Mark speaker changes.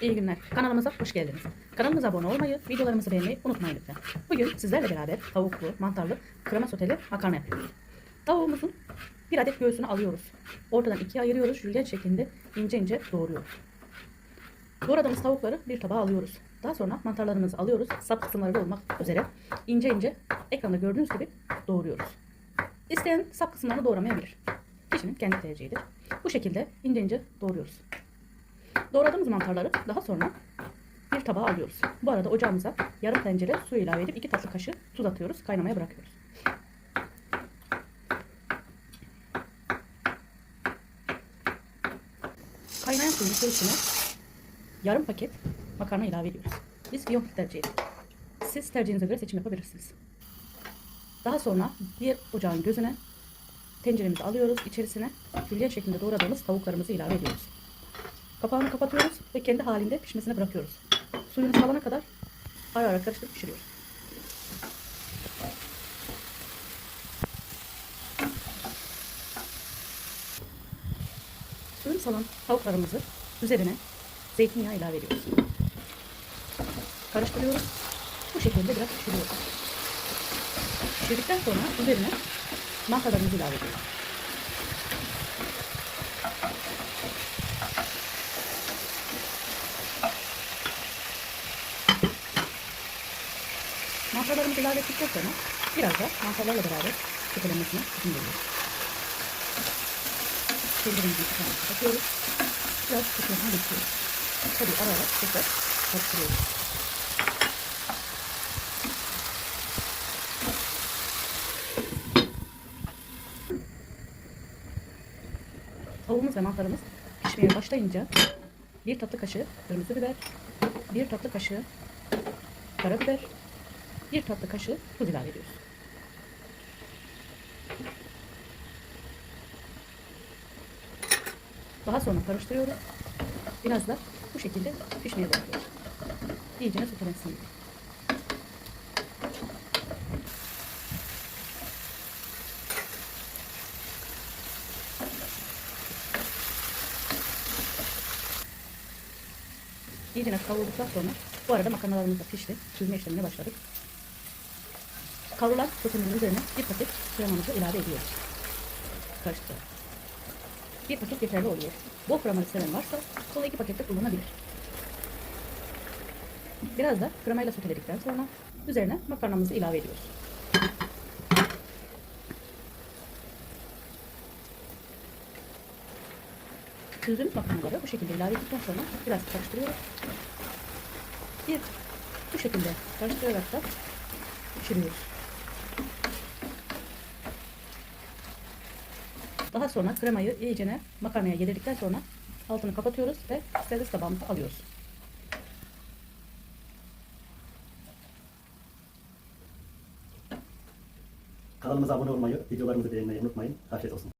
Speaker 1: İyi günler. Kanalımıza hoş geldiniz. Kanalımıza abone olmayı, videolarımızı beğenmeyi unutmayın lütfen. Bugün sizlerle beraber tavuklu, mantarlı, krema soteli makarna yapıyoruz. Tavuğumuzun bir adet göğsünü alıyoruz. Ortadan ikiye ayırıyoruz. Jülyen şeklinde ince ince doğruyoruz. Doğradığımız tavukları bir tabağa alıyoruz. Daha sonra mantarlarımızı alıyoruz. Sap kısımları da olmak üzere ince ince ekranda gördüğünüz gibi doğruyoruz. İsteyen sap kısımlarını doğramayabilir. Kişinin kendi tercihidir. Bu şekilde ince ince doğruyoruz. Doğradığımız mantarları daha sonra bir tabağa alıyoruz. Bu arada ocağımıza yarım tencere su ilave edip 2 tatlı kaşığı tuz atıyoruz. Kaynamaya bırakıyoruz. Kaynayan suyun içerisine yarım paket makarna ilave ediyoruz. Biz fiyonk tercih ettik. Siz tercihinize göre seçim yapabilirsiniz. Daha sonra bir ocağın gözüne tenceremizi alıyoruz. İçerisine jülyen şeklinde doğradığımız tavuklarımızı ilave ediyoruz. Kapağını kapatıyoruz ve kendi halinde pişmesine bırakıyoruz. Suyunu salana kadar ara ara karıştırıp pişiriyoruz. Suyunu salan tavuklarımızı üzerine zeytinyağı ilave ediyoruz. Karıştırıyoruz. Bu şekilde biraz pişiriyoruz. Pişirdikten sonra üzerine mantarlarımızı ilave ediyoruz. Mantarlarımızı ilave ettikten sonra biraz da mantarlarla beraber köpelemesine izin veriyoruz. Tenceremizin kapağını kapatıyoruz. Biraz pişmesine bekliyoruz. Tabii ara ara tekrar karıştırıyoruz. Tavuğumuz ve mantarımız pişmeye başlayınca bir tatlı kaşığı kırmızı biber, bir tatlı kaşığı karabiber, bir tatlı kaşığı tuz ilave ediyoruz. Daha sonra karıştırıyoruz. Biraz da bu şekilde pişmeye bırakıyoruz. İyice sotelensin diye. İyice kavrulduktan sonra bu arada makarnalarımız da pişti. Süzme işlemine başladık. Kavrulan sotemizin üzerine bir paket kremamızı ilave ediyoruz. Karıştırarak. Bir paket yeterli oluyor. Bol kremalı seven varsa bunu iki pakette kullanabilir. Biraz da kremayla soteledikten sonra üzerine makarnamızı ilave ediyoruz. Süzdüğümüz makarnaları bu şekilde ilave ettikten sonra biraz karıştırıyoruz. Bir bu şekilde karıştırarak da pişiriyoruz. Daha sonra kremayı iyicene makarnaya yedirdikten sonra altını kapatıyoruz ve servis tabağımıza alıyoruz.
Speaker 2: Kanalımıza abone olmayı, videolarımızı beğenmeyi unutmayın. Afiyet olsun.